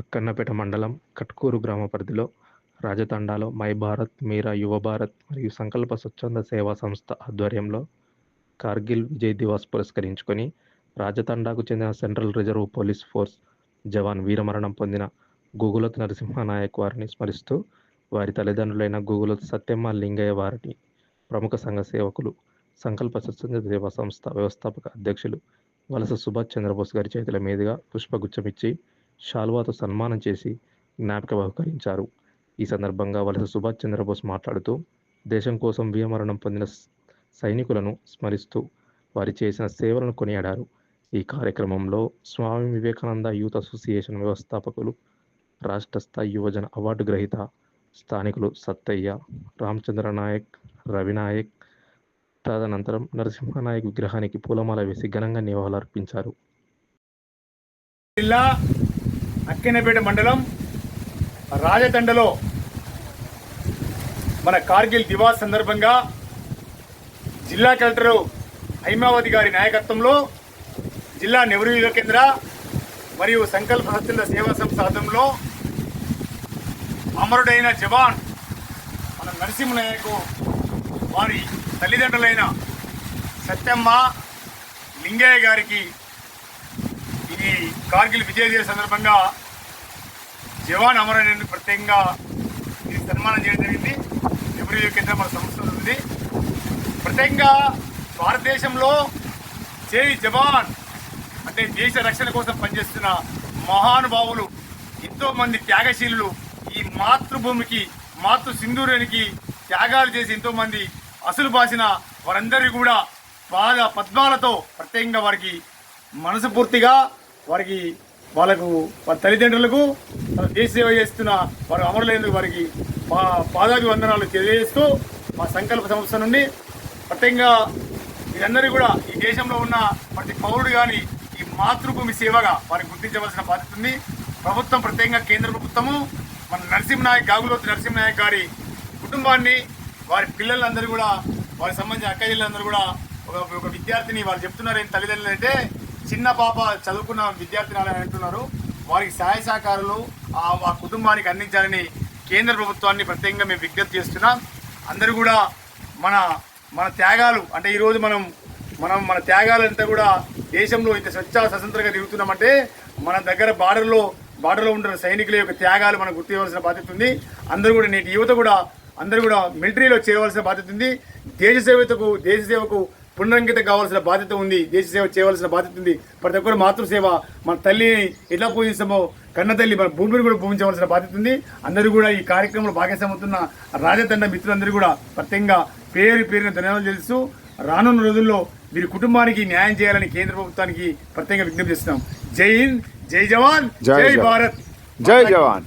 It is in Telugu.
అక్కన్నపేట మండలం కట్కూరు గ్రామ పరిధిలో రాజతండాలో మై భారత్ మీరా యువ భారత్ మరియు సంకల్ప స్వచ్ఛంద సేవా సంస్థ ఆధ్వర్యంలో కార్గిల్ విజయ్ దివాస్ పురస్కరించుకొని రాజతండాకు చెందిన సెంట్రల్ రిజర్వ్ పోలీస్ ఫోర్స్ జవాన్ వీరమరణం పొందిన గూగులత్ నరసింహనాయక్ వారిని స్మరిస్తూ వారి తల్లిదండ్రులైన గూగులత్ సత్యమ్మ లింగయ్య వారిని ప్రముఖ సంఘ సేవకులు సంకల్ప స్వచ్ఛంద సేవా సంస్థ వ్యవస్థాపక అధ్యక్షులు వలస సుభాష్ చంద్రబోస్ గారి చేతుల మీదుగా పుష్పగుచ్చమిచ్చి షాల్వాతో సన్మానం చేసి జ్ఞాపిక బహుకరించారు. ఈ సందర్భంగా వలస సుభాష్ చంద్రబోస్ మాట్లాడుతూ దేశం కోసం వీరమరణం పొందిన సైనికులను స్మరిస్తూ వారి చేసిన సేవలను కొనియాడారు. ఈ కార్యక్రమంలో స్వామి వివేకానంద యూత్ అసోసియేషన్ వ్యవస్థాపకులు రాష్ట్ర స్థాయి యువజన అవార్డు గ్రహీత స్థానికులు సత్తయ్య రామచంద్ర నాయక్ రవినాయక్ తదనంతరం నరసింహనాయక్ విగ్రహానికి పూలమాల వేసి ఘనంగా నివాళులర్పించారు. జిల్లా అక్కినపేట మండలం రాజతండలో మన కార్గిల్ దివాస్ సందర్భంగా జిల్లా కలెక్టర్ హైమావతి గారి నాయకత్వంలో జిల్లా నెహ్రూ యువ కేంద్ర మరియు సంకల్ప హత్తుల సేవా సంస్థ ఆధ్వర్యంలో అమరుడైన జవాన్ మన నరసింహనాయకు వారి తల్లిదండ్రులైన సత్యమ్మ లింగయ్య గారికి ఈ కార్గిల్ విజయ దివస్ సందర్భంగా జవాన్ అమరుని ప్రత్యేకంగా ఈ సన్మానం చేయడం జరిగింది. ఎవరి కింద మన సంస్థ ఉంది ప్రత్యేకంగా భారతదేశంలో జై జవాన్ అంటే దేశ రక్షణ కోసం పనిచేస్తున్న మహానుభావులు ఎంతో మంది త్యాగశీలులు ఈ మాతృభూమికి మాతృ సింధూరానికి త్యాగాలు చేసి ఎంతో మంది అసలు బాసిన వారందరికీ కూడా బాగా పద్మాలతో ప్రత్యేకంగా వారికి మనసుపూర్తిగా వారికి వాళ్ళకు వారి తల్లిదండ్రులకు దేశ సేవ చేస్తున్న వారు అమరులైనందుకు వారికి మా పాదాది వందనాలు తెలియజేస్తూ మా సంకల్ప సంస్థ నుండి ప్రత్యేకంగా మీరందరూ కూడా ఈ దేశంలో ఉన్న ప్రతి పౌరుడు కానీ ఈ మాతృభూమి సేవగా వారిని గుర్తించవలసిన బాధ్యత ఉంది. ప్రభుత్వం ప్రత్యేకంగా కేంద్ర ప్రభుత్వము మన నరసింహనాయక్ గాగులోతు నరసింహనాయక్ గారి కుటుంబాన్ని వారి పిల్లలందరూ కూడా వారికి సంబంధించిన అక్క కూడా ఒక ఒక విద్యార్థిని వాళ్ళు చెప్తున్నారు ఏం తల్లిదండ్రులు అంటే చిన్న పాప చదువుకున్న విద్యార్థిని అంటున్నారు. వారికి సహాయ సహకారాలు ఆ కుటుంబానికి అందించాలని కేంద్ర ప్రభుత్వాన్ని ప్రత్యేకంగా మేము విజ్ఞప్తి చేస్తున్నాం. అందరూ కూడా మన మన త్యాగాలు అంటే ఈరోజు మనం మనం మన త్యాగాలంతా కూడా దేశంలో ఇంత స్వచ్ఛ స్వతంత్రంగా తిరుగుతున్నామంటే మన దగ్గర బార్డర్లో బార్డర్లో ఉంటున్న సైనికుల యొక్క త్యాగాలు మనం గుర్తించవలసిన బాధ్యత ఉంది. అందరూ కూడా నేటి యువత కూడా అందరూ కూడా మిలిటరీలో చేయవలసిన బాధ్యత ఉంది. దేశ సేవతకు దేశ సేవకు పునరంకితం కావాల్సిన బాధ్యత ఉంది. దేశ సేవ చేయవలసిన బాధ్యత ఉంది. ప్రతి ఒక్కరు మాతృసేవ మన తల్లిని ఎట్లా పూజిస్తామో కన్న తల్లి మన భూమిని కూడా పూజించవలసిన బాధ్యత ఉంది. అందరూ కూడా ఈ కార్యక్రమంలో భాగస్వామవుతున్న రాజతండ మిత్రులందరూ కూడా ప్రత్యేకంగా పేరు పేరున ధన్యవాదాలు తెలుస్తూ రానున్న రోజుల్లో వీరి కుటుంబానికి న్యాయం చేయాలని కేంద్ర ప్రభుత్వానికి ప్రత్యేకంగా విజ్ఞప్తి చేస్తున్నాం. జై హింద్ జై జవాన్ జై. భారత్. జై జవాన్.